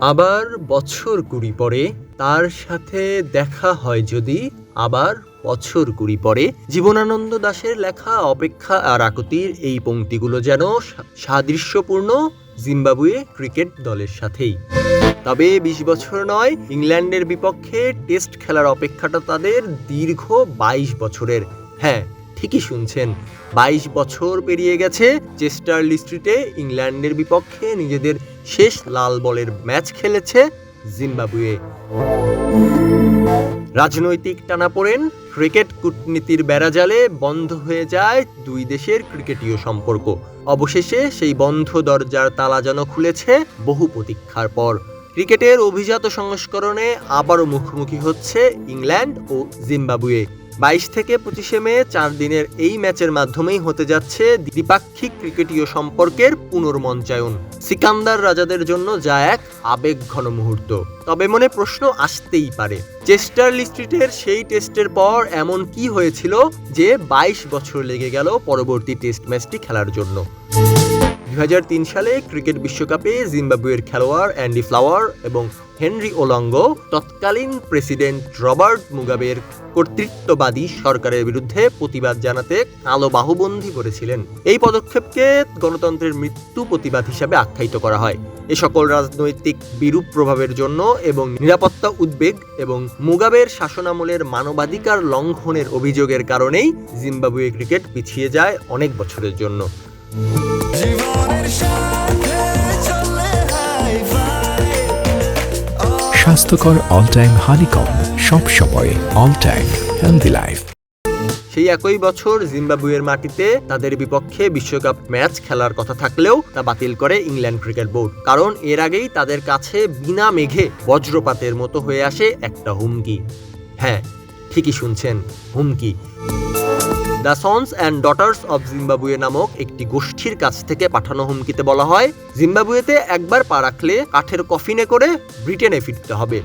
আবার বছর কুড়ি পরে তার সাথে দেখা হয় যদি, আবার বছর কুড়ি পরে জীবনানন্দ দাশের লেখা অপেক্ষা আর আকুতির এই পংক্তিগুলো যেন সাদৃশ্যপূর্ণ জিম্বাবুয়ে ক্রিকেট দলের সাথেই। তবে বিশ বছর নয়, ইংল্যান্ডের বিপক্ষে টেস্ট খেলার অপেক্ষাটা তাদের দীর্ঘ বাইশ বছরের। হ্যাঁ ঠিকই শুনছেন, বাইশ বছর পেরিয়ে গেছে চেস্টার স্ট্রিটে ইংল্যান্ডের বিপক্ষে নিজেদের শেষ লাল বলের ম্যাচ খেলেছে জিম্বাবুয়ে। রাজনৈতিক টানাপোড়েন, ক্রিকেট কূটনীতির বেড়াজালে বন্ধ হয়ে যায় দুই দেশের ক্রিকেটীয় সম্পর্ক। অবশেষে সেই বন্ধ দরজার তালা যেন খুলেছে বহু প্রতীক্ষার পর। ক্রিকেটের অভিজাত সংস্করণে আবারও মুখোমুখি হচ্ছে ইংল্যান্ড ও জিম্বাবুয়ে। বাইশ থেকে পঁচিশে মে চার দিনের এই ম্যাচের মাধ্যমেই হতে যাচ্ছে দ্বিপাক্ষিক ক্রিকেটীয় সম্পর্কের পুনর্মঞ্চায়ন। সিকান্দার রাজাদের জন্য যা এক আবেগ ঘন মুহূর্ত। তবে মনে প্রশ্ন আসতেই পারে চেস্টার স্ট্রিটের সেই টেস্টের পর এমন কি হয়েছিল যে বাইশ বছর লেগে গেল পরবর্তী টেস্ট ম্যাচটি খেলার জন্য? দু হাজার তিন সালে ক্রিকেট বিশ্বকাপে জিম্বাবুয়ের খেলোয়াড় অ্যান্ডি ফ্লাওয়ার এবং হেনরি ওলঙ্গ, তৎকালীন প্রেসিডেন্ট রবার্ট মুগাবের কর্তৃত্ববাদী সরকারের বিরুদ্ধে প্রতিবাদ জানাতে কালো বাহুবন্দী করেছিলেন। এই পদক্ষেপকে গণতন্ত্রের মৃত্যু প্রতিবাদ হিসাবে আখ্যায়িত করা হয়। এ সকল রাজনৈতিক বিরূপ প্রভাবের জন্য এবং নিরাপত্তা উদ্বেগ এবং মুগাবের শাসনামলের মানবাধিকার লঙ্ঘনের অভিযোগের কারণেই জিম্বাবুয়ে ক্রিকেট পিছিয়ে যায় অনেক বছরের জন্য। স্বাস্থ্যকর অল টাইম হানিকম সব সময় অল টাইম হেলদি লাইফ সেই একই বছর জিম্বাবুয়ের মাটিতে তাদের বিপক্ষে বিশ্বকাপ ম্যাচ খেলার কথা থাকলেও তা বাতিল করে ইংল্যান্ড ক্রিকেট বোর্ড। কারণ এর আগেই তাদের কাছে বিনা মেঘে বজ্রপাতের মতো হয়ে আসে একটা হুমকি। হ্যাঁ ঠিকই শুনছেন, হুমকি। The Sons and Daughters of Zimbabwe নামক একটি গোষ্ঠীর কাছ থেকে পাঠানো হুমকিতে বলা হয়, জিম্বাবুয়েতে একবার পা রাখলে কাঠের কফিনে করে ব্রিটেনে ফিরতে হবে।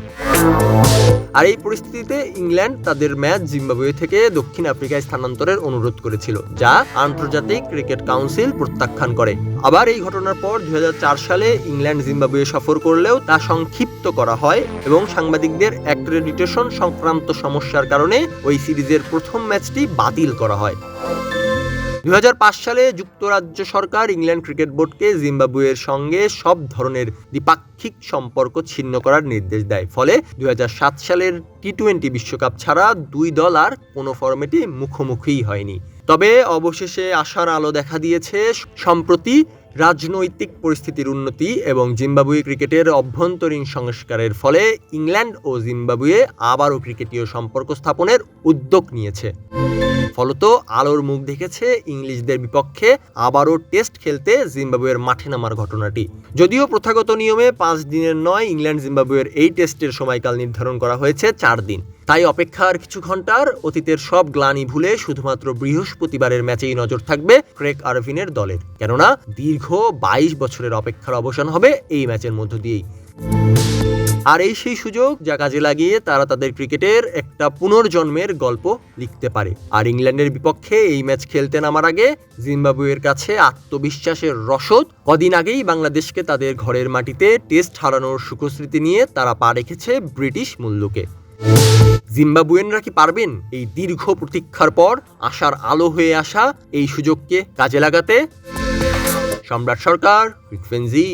আর এই পরিস্থিতিতে ইংল্যান্ড তাদের ম্যাচ জিম্বাবুয়ে থেকে দক্ষিণ আফ্রিকায় স্থানান্তরের অনুরোধ করেছিল, যা আন্তর্জাতিক ক্রিকেট কাউন্সিল প্রত্যাখ্যান করে। আবার এই ঘটনার পর দুই হাজার চার সালে ইংল্যান্ড জিম্বাবুয়ে সফর করলেও তা সংক্ষিপ্ত করা হয় এবং সাংবাদিকদের অ্যাক্রেডিটেশন সংক্রান্ত সমস্যার কারণে ওই সিরিজের প্রথম ম্যাচটি বাতিল করা হয়। দুই সালে যুক্তরাজ্য সরকার ইংল্যান্ড ক্রিকেট বোর্ডকে জিম্বাবুয়ের সঙ্গে সব ধরনের দ্বিপাক্ষিক সম্পর্ক ছিন্ন করার নির্দেশ দেয়। ফলে দুই হাজার সাত সালের টি টোয়েন্টি বিশ্বকাপ ছাড়া দুই দল আর কোনো ফর্মেটে মুখোমুখিই হয়নি। তবে অবশেষে আশার আলো দেখা দিয়েছে, সম্প্রতি রাজনৈতিক পরিস্থিতির উন্নতি এবং জিম্বাবুয়ে ক্রিকেটের অভ্যন্তরীণ সংস্কারের ফলে ইংল্যান্ড ও জিম্বাবুয়ে আবারও ক্রিকেটীয় সম্পর্ক স্থাপনের উদ্যোগ নিয়েছে। ফলত আলোর মুখ দেখেছে ইংলিশদের বিপক্ষে আবারও টেস্ট খেলতে জিম্বাবুয়ের মাঠে নামার ঘটনাটি। যদিও প্রথাগত নিয়মে পাঁচ দিনের নয় ইংল্যান্ড জিম্বাবুয়ের এই টেস্টের সময়কাল নির্ধারণ করা হয়েছে চার দিন। তাই অপেক্ষার কিছু ঘণ্টার অতীতের সব গ্লানি ভুলে শুধুমাত্র বৃহস্পতিবারের ম্যাচেই নজর থাকবে ক্রেক আরভিনের দলের। কেননা দীর্ঘ বাইশ বছরের অপেক্ষার অবসান হবে এই ম্যাচের মধ্য দিয়েই। আর এই সেই সুযোগ যা কাজে লাগিয়ে তারা তাদের ক্রিকেটের একটা পুনর্জন্মের গল্প লিখতে পারে। আর ইংল্যান্ডের বিপক্ষে এই ম্যাচ খেলতে নামার আগে জিম্বাবুয়ের কাছে আত্মবিশ্বাসের রসদ কদিন আগেই বাংলাদেশকে তাদের ঘরের মাটিতে টেস্ট হারানোর সুখস্মৃতি নিয়ে তারা পা রেখেছে ব্রিটিশ মূল্যকে জিম্বাবুয়েনরা কি পারবেন এই দীর্ঘ প্রতীক্ষার পর আশার আলো হয়ে আসা এই সুযোগকে কাজে লাগাতে? সম্রাট সরকার ফ্রিকোয়েন্সি